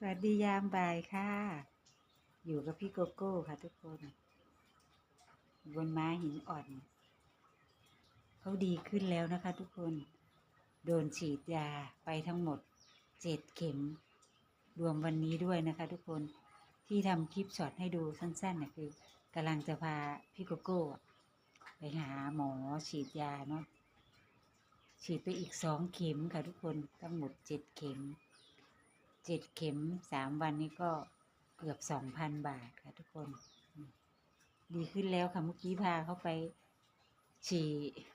สวัสดียามบ่ายค่ะ อยู่กับพี่โกโก้ค่ะทุกคน บนม้าหินอ่อน เขาดีขึ้นแล้วนะคะทุกคน โดนฉีดยาไปทั้งหมดเจ็ดเข็ม รวมวันนี้ด้วยนะคะทุกคนที่ทำคลิปช็อตให้ดูสั้นๆนะคือกำลังจะพาพี่โกโก้ ไปหาหมอฉีดยาเนาะฉีดไปอีกสองเข็มค่ะทุกคนทั้งหมดเจ็ดเข็ม เจ็ดเข็มสามวันนี้ก็เกือบสองพันบาทค่ะทุกคน ดีขึ้นแล้วค่ะเมื่อกี้พาเขาไปฉี่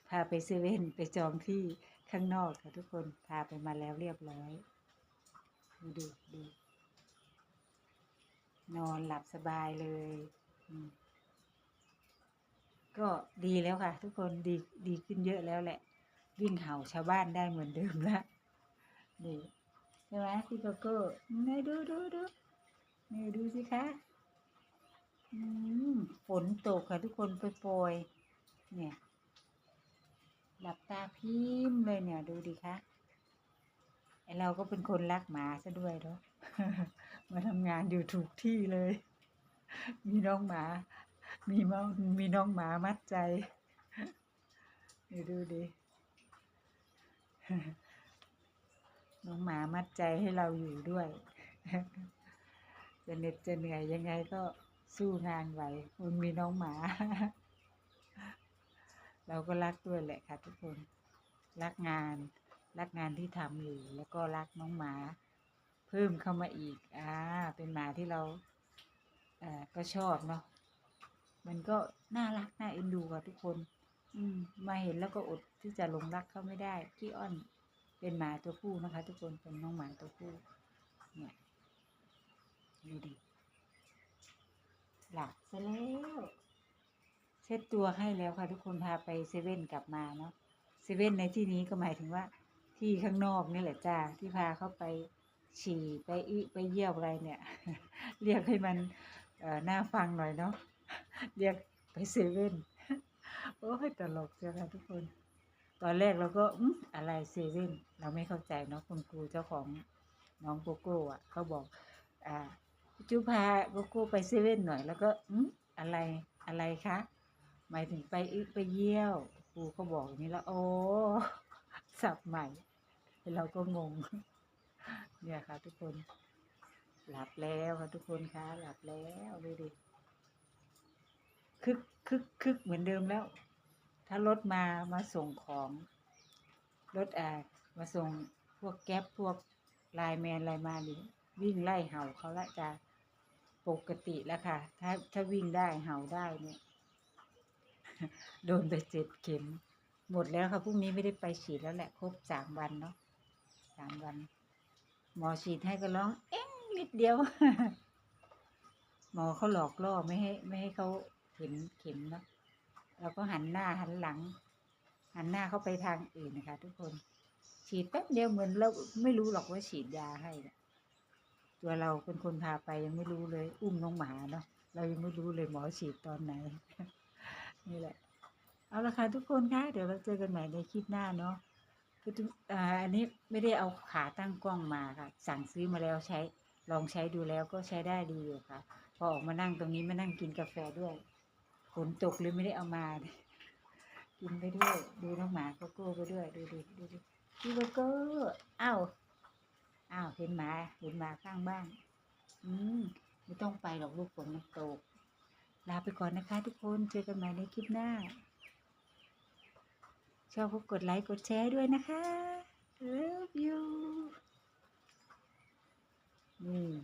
พาไปเซเว่นไปจองที่ข้างนอกค่ะทุกคนพาไปมาแล้วเรียบร้อย ดูดูนอนหลับสบายเลย ก็ดีแล้วค่ะ ทุกคนดีดีขึ้นเยอะแล้วแหละ วิ่งเห่าชาวบ้านได้เหมือนเดิมและนี่ ช่ไหมพี่โกโก้นี่ดูดูดูนี่ดูสิคะฝนตกค่ะทุกคนโปรยๆเนี่ย หลับตาพิมพ์เลยเนี่ยดูดิคะไอเราก็เป็นคนรักหมาซะด้วยเนาะมาทำงานอยู่ถูกที่เลย มีน้องหมา มีมมีน้องหมามัดใจนี่ดูดิ น้องหมามัดใจให้เราอยู่ด้วยจะเหน็ดจะเหนื่อยยังไงก็สู้งานไหวมันมีน้องหมา เราก็รักด้วยแหละค่ะทุกคน รักงาน รักงานที่ทำอยู่ แล้วก็รักน้องหมา เพิ่มเข้ามาอีก อ่า เป็นหมาที่เราเอ่อก็ชอบเนาะ มันก็น่ารักน่าเอ็นดูค่ะทุกคน อืม มาเห็นแล้วก็อดที่จะหลงรักเขาไม่ได้ขี้อ้อน เป็นหมาตัวผู้นะคะ ทุกคนเป็นน้องหมาตัวผู้เนี่ยดูดิหลับซะแล้วเช็ดตัวให้แล้วค่ะ ทุกคนพาไปเซเว่นกลับมาเนาะเซเว่นในที่นี้ก็หมายถึงว่าที่ข้างนอกนี่แหละจ้าที่พาเขาไปฉี่ไปอึไปเยี่ยวอะไรเนี่ย เรียกให้มันเอ่อน่าฟังหน่อยเนาะเรียกไปเซเว่นโอ้ยตลกจังค่ะทุกคน ตอนแรกเราก็อืมอะไรเซเว่นเราไม่เข้าใจเนาะคุณครูเจ้าของน้องโกโก้อะเขาบอก อ่าจูพาโกโก้ไปเซเว่นหน่อย แล้วก็อืมอะไรอะไรคะหมายถึงไปไปเยี่ยวครูก็บอกอย่างนี้แล้วโอ้สับใหม่ เราก็งง เนี่ยค่ะ ทุกคน หลับแล้วค่ะทุกคนคะหลับแล้วดูดิคึกคึกคึกเหมือนเดิมแล้ว ถ้ารถมามาส่งของรถอ่ามาส่งพวกแก๊ปพวกไลน์แมนอะไรมานี่วิ่งไล่เห่าเขาละจะปกติแล้วค่ะ ถ้าถ้าวิ่งได้เห่าได้เนี่ย โดนไปเจ็ดเข็ม หมดแล้วค่ะพรุ่งนี้ไม่ได้ไปฉีดแล้วแหละ ครบสามวันเนาะสามวัน หมอฉีดให้ก็ร้อง เอ๊ะนิดเดียว หมอเขาหลอกล่อไม่ให้ ไม่ให้เขาเห็นเข็มเนาะ เราก็หันหน้าหันหลัง หันหน้าเข้าไปทางอื่นนะคะ ทุกคน ฉีดแป๊บเดียวเหมือนเราไม่รู้หรอกว่าฉีดยาให้ตัวเราเป็นคนพาไปยังไม่รู้เลย อุ้มน้องหมาเนาะเรายังไม่รู้เลยหมอฉีดตอนไหน นี่แหละ เอาละค่ะทุกคนคะเดี๋ยวเราเจอกันใหม่ในคลิปหน้าเนาะคืออันนี้ไม่ได้เอาขาตั้งกล้องมาค่ะ สั่งซื้อมาแล้วใช้ลองใช้ดูแล้วก็ใช้ได้ดีอยู่ค่ะ พอออกมานั่งตรงนี้มานั่งกินกาแฟด้วย ฝนตกเลยไม่ได้เอามากินไปด้วย ดูน้องหมาโกโก้ไปด้วย ดูดูดูดูพี่โกโก้อ้าวอ้าวเห็นหมาเห็นหมาข้างบ้านอืมไม่ต้องไปหรอกลูกฝนมันตก ลาไปก่อนนะคะทุกคนเจอกันใหม่ในคลิปหน้า ชอบก็กดไลค์กดแชร์ด้วยนะคะ love you อืม